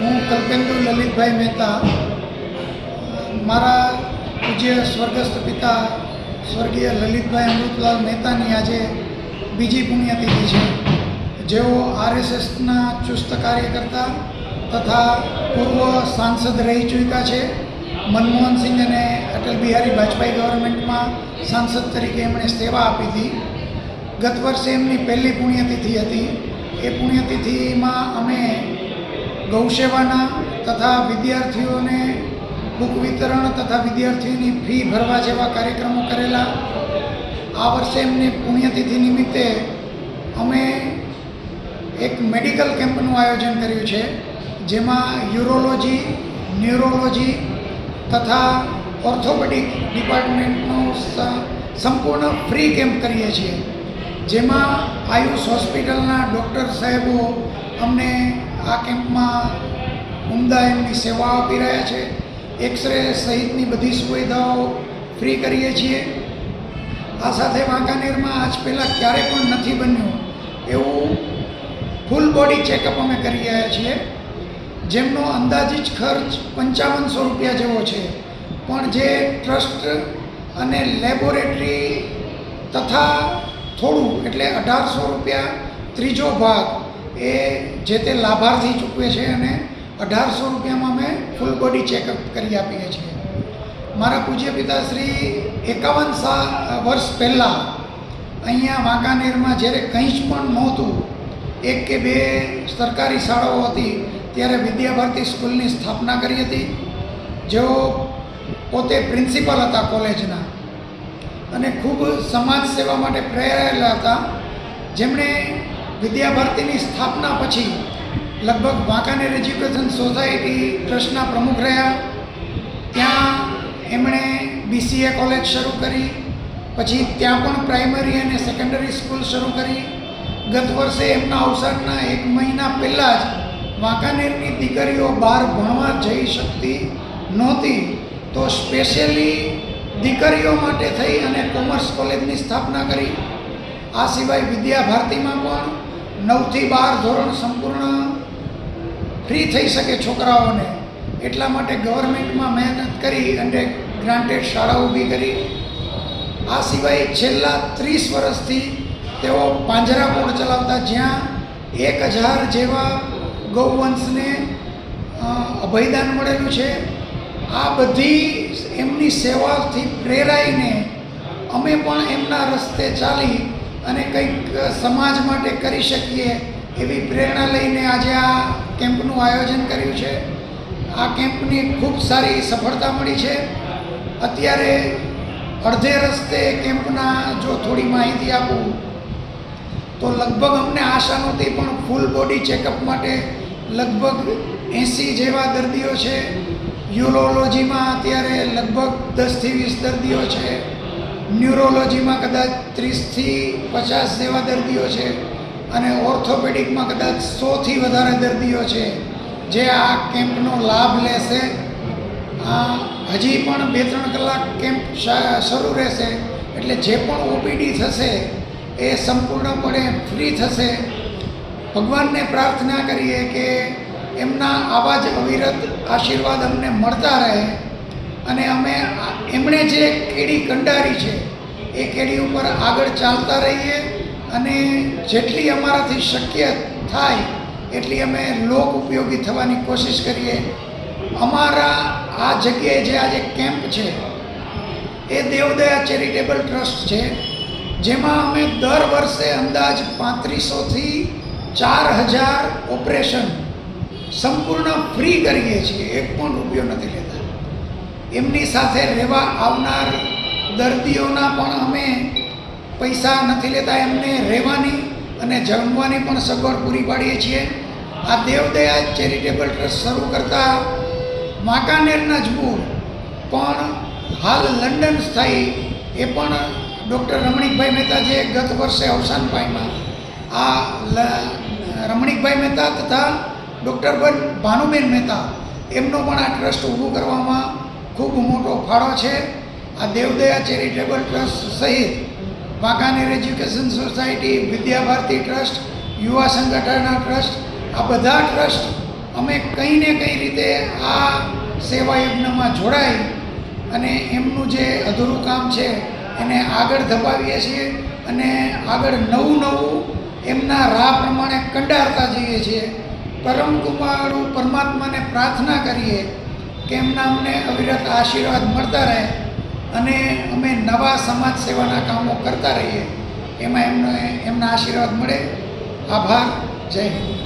હું કલ્પેન્દુ લલિતભાઈ મહેતા, મારા પૂજ્ય સ્વર્ગસ્થ પિતા સ્વર્ગીય લલિતભાઈ અમૃતલાલ મહેતાની આજે બીજી પુણ્યતિથિ છે. જેઓ આરએસએસના ચુસ્ત કાર્યકર્તા તથા પૂર્વ સાંસદ રહી ચૂક્યા છે. મનમોહન સિંહ અને અટલ બિહારી વાજપેયી ગવર્મેન્ટમાં સાંસદ તરીકે એમણે સેવા આપી હતી. ગત વર્ષે એમની પહેલી પુણ્યતિથિ હતી. એ પુણ્યતિથિમાં અમે ગૌસેવાના તથા વિદ્યાર્થીઓને બુક વિતરણ તથા વિદ્યાર્થીઓની ફી ભરવા જેવા કાર્યક્રમો કરેલા. આ વર્ષે એમની પુણ્યતિથિ નિમિત્તે અમે એક મેડિકલ કેમ્પનું આયોજન કર્યું છે, જેમાં યુરોલોજી, ન્યુરોલોજી તથા ઓર્થોપેડિક ડિપાર્ટમેન્ટનો સંપૂર્ણ ફ્રી કેમ્પ કરીએ છીએ. જેમાં આયુષ હોસ્પિટલના ડૉક્ટર સાહેબો અમને આ કેમ્પમાં ઉમદા એમની સેવા આપી રહ્યા છે. એક્સરે સહિતની બધી સુવિધાઓ ફ્રી કરીએ છીએ. આ સાથે વાંકાનેરમાં આજ પહેલાં ક્યારે પણ નથી બન્યું એવું ફૂલ બોડી ચેકઅપ અમે કરી રહ્યા છીએ. જેમનો અંદાજિત ખર્ચ પંચાવનસો રૂપિયા જેવો છે. પણ જે ટ્રસ્ટ અને લેબોરેટરી તથા થોડું એટલે અઢારસો રૂપિયા ત્રીજો ભાગ એ જે તે લાભાર્થી ચૂકવે છે અને અઢારસો રૂપિયામાં અમે ફૂલ બોડી ચેકઅપ કરી આપીએ છીએ. મારા પૂજ્ય પિતાશ્રી એકાવન સા, વર્ષ પહેલાં અહીંયા વાંકાનેરમાં જ્યારે કંઈ જ પણ નહોતું, એક કે બે સરકારી શાળાઓ હતી, ત્યારે વિદ્યાભારતી સ્કૂલની સ્થાપના કરી હતી. જેઓ પોતે પ્રિન્સિપાલ હતા કોલેજના અને ખૂબ સમાજ સેવા માટે પ્રેરાયેલા હતા. જેમણે વિદ્યાભારતીની સ્થાપના પછી લગભગ વાંકાનેર એજ્યુકેશન સોસાયટી ટ્રસ્ટના પ્રમુખ રહ્યા. ત્યાં એમણે બીસીએ કોલેજ શરૂ કરી. પછી ત્યાં પણ પ્રાઇમરી અને સેકન્ડરી સ્કૂલ શરૂ કરી. ગત વર્ષે એમના અવસાનના એક મહિના પહેલાં જ વાંકાનેરની દીકરીઓ બહાર ભણવા જઈ શકતી નહોતી. તો સ્પેશિયલી દીકરીઓ માટે થઈ અને કોમર્સ કોલેજની સ્થાપના કરી. આ સિવાય વિદ્યાભારતીમાં પણ નવથી બાર ધોરણ સંપૂર્ણ ફ્રી થઈ શકે છોકરાઓને. એટલા માટે ગવર્મેન્ટમાં મહેનત કરી અને ગ્રાન્ટેડ શાળા ઊભી કરી. આ સિવાય છેલ્લા ત્રીસ વર્ષથી તેઓ પાંજરાપોળ ચલાવતા જ્યાં એક હજાર જેવા ગૌવંશને અભયદાન મળેલું છે. આ બધી એમની સેવાથી પ્રેરાઈને અમે પણ એમના રસ્તે ચાલી અને કંઈક સમાજ માટે કરી શકીએ એવી પ્રેરણા લઈને આજે આ કેમ્પનું આયોજન કર્યું છે. આ કેમ્પની ખૂબ સારી સફળતા મળી છે. અત્યારે અડધે રસ્તે કેમ્પના જો થોડી માહિતી આપું, તો લગભગ અમને આશા નહોતી, પણ ફૂલ બોડી ચેકઅપ માટે લગભગ એંસી જેવા દર્દીઓ છે. યુરોલોજીમાં અત્યારે લગભગ દસથી વીસ દર્દીઓ છે. ન્યુરોલોજીમાં કદાચ ત્રીસથી પચાસ જેવા દર્દીઓ છે અને ઓર્થોપેડિકમાં કદાચ સોથી વધારે દર્દીઓ છે. જે આ કેમ્પનો લાભ લેશે. હજી પણ બે ત્રણ કલાક કેમ્પ શરૂ રહેશે. એટલે જે પણ ઓપીડી થશે એ સંપૂર્ણપણે ફ્રી થશે. ભગવાનને પ્રાર્થના કરીએ કે એમના આવા જ અવિરત આશીર્વાદ અમને મળતા રહે. અને અમે એમણે જે કેડી કંડારી છે, એ કેડી ઉપર આગળ ચાલતા રહીએ અને જેટલી અમારાથી શક્ય થાય એટલી અમે લોક ઉપયોગી થવાની કોશિશ કરીએ. અમારા આ જગ્યાએ જે આજે કેમ્પ છે, એ દેવદયા ચેરિટેબલ ટ્રસ્ટ છે, જેમાં અમે દર વર્ષે અંદાજ પાંત્રીસોથી ચાર હજાર ઓપરેશન સંપૂર્ણ ફ્રી કરીએ છીએ. એક પણ રૂપિયો નથી લેતા. એમની સાથે રહેવા આવનાર દર્દીઓના પણ અમે પૈસા નથી લેતા, એમને રહેવાની અને જમવાની પણ સગવડ પૂરી પાડીએ છીએ. આ દેવદયા ચેરિટેબલ ટ્રસ્ટ શરૂ કરતા વાંકાનેરના જ મૂળ પણ હાલ લંડન સ્થાયી, એ પણ ડૉક્ટર રમણીકભાઈ મહેતા જે ગત વર્ષે અવસાન પામ્યા. આ રમણીકભાઈ મહેતા તથા ડૉક્ટર બન, ભાનુબેન મહેતા, એમનો પણ આ ટ્રસ્ટ ઊભું કરવામાં ખૂબ મોટો ફાળો છે. આ દેવદયા ચેરિટેબલ ટ્રસ્ટ સહિત Wankaner education society, Vidyabharati trust, યુવા સંગઠનના ટ્રસ્ટ, આ બધા ટ્રસ્ટ અમે કંઈ ને કઈ રીતે આ સેવા યજ્ઞમાં જોડાઈ અને એમનું જે અધૂરું કામ છે એને આગળ ધપાવીએ છીએ અને આગળ નવું નવું એમના રાહ પ્રમાણે કંડારતા જઈએ છીએ. પરમ કુમારું પરમાત્માને પ્રાર્થના કરીએ કે એમના અમને અવિરત આશીર્વાદ મળતા રહે અને અમે નવા સમાજ સેવાના કામો કરતા રહીએ. એમાં એમને, એમના આશીર્વાદ મળે. આભાર. જય હિન્દ.